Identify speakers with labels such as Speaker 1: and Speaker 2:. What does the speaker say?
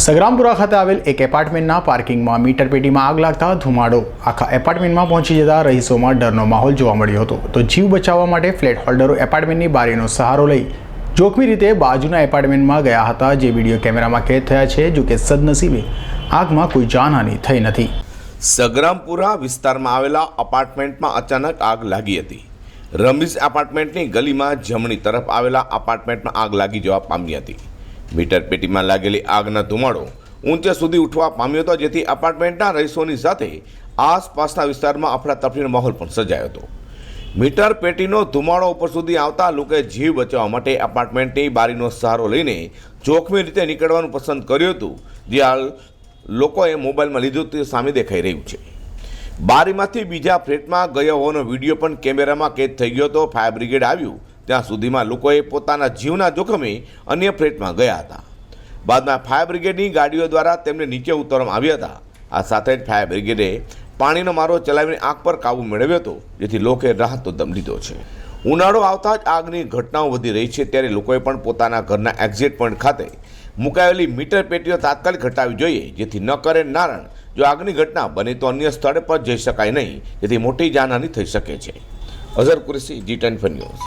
Speaker 1: સગરામપુરા ખાતે આવેલ એક એપાર્ટમેન્ટના પાર્કિંગમાં મીટર પેટીમાં આગ લાગતા ધુમાડો. આખા એપાર્ટમેન્ટમાં પહોંચી જતા રહીશોમાં ડરનો માહોલ જોવા મળ્યો હતો. તો જીવ બચાવવા માટે ફ્લેટ હોલ્ડરો એપાર્ટમેન્ટની બારીનો સહારો લઈ જોખમી રીતે બાજુના એપાર્ટમેન્ટમાં ગયા હતા જે વીડિયો કેમેરામાં કેદ થયા છે, જો કે સદનસીબે આગમાં કોઈ જાનહાનિ થઈ નથી.
Speaker 2: સગરામપુરા વિસ્તારમાં આવેલા અપાર્ટમેન્ટમાં અચાનક આગ લાગી હતી. રમીઝ એપાર્ટમેન્ટની ગલીમાં જમણી તરફ આવેલા અપાર્ટમેન્ટમાં આગ લાગી જવા પામી હતી. મીટર પેટીમાં લાગેલી આગના ધુમાડો ઊંચે સુધી ઉઠવા પામ્યો હતો, જેથી અપાર્ટમેન્ટના રહીશોની સાથે આસપાસના વિસ્તારમાં અફડાતફડીનો માહોલ પણ સર્જાયો હતો. મીટર પેટીનો ધુમાડો ઉપર સુધી આવતા લોકોએ જીવ બચાવવા માટે અપાર્ટમેન્ટની બારીનો સહારો લઈને જોખમી રીતે નીકળવાનું પસંદ કર્યું હતું જે હાલ લોકોએ મોબાઈલમાં લીધું તે સામે દેખાઈ રહ્યું છે. બારીમાંથી બીજા ફ્લેટમાં ગયો હોવાનો વીડિયો પણ કેમેરામાં કેદ થઈ ગયો હતો. ફાયર બ્રિગેડ આવ્યું ત્યાં સુધીમાં લોકોએ પોતાના જીવના જોખમે અન્ય ફ્લેટમાં ગયા હતા. બાદમાં ફાયર બ્રિગેડની ગાડીઓ દ્વારા તેમને નીચે ઉતારવામાં આવ્યા હતા. આ સાથે જ ફાયર બ્રિગેડે પાણીનો મારો ચલાવીને આગ પર કાબુ મેળવ્યો હતો, જેથી લોકોએ રાહતનો દમ લીધો છે. ઉનાળો આવતા જ આગની ઘટનાઓ વધી રહી છે, ત્યારે લોકોએ પણ પોતાના ઘરના એક્ઝિટ પોઈન્ટ ખાતે મુકાયેલી મીટર પેટીઓ તાત્કાલિક હટાવવી જોઈએ, જેથી ન કરે નારણ. જો આગની ઘટના બને તો અન્ય સ્થળે પર જઈ શકાય નહીં, જેથી મોટી જાનહાની થઈ શકે છે. Azhar Qureshi, G ten news.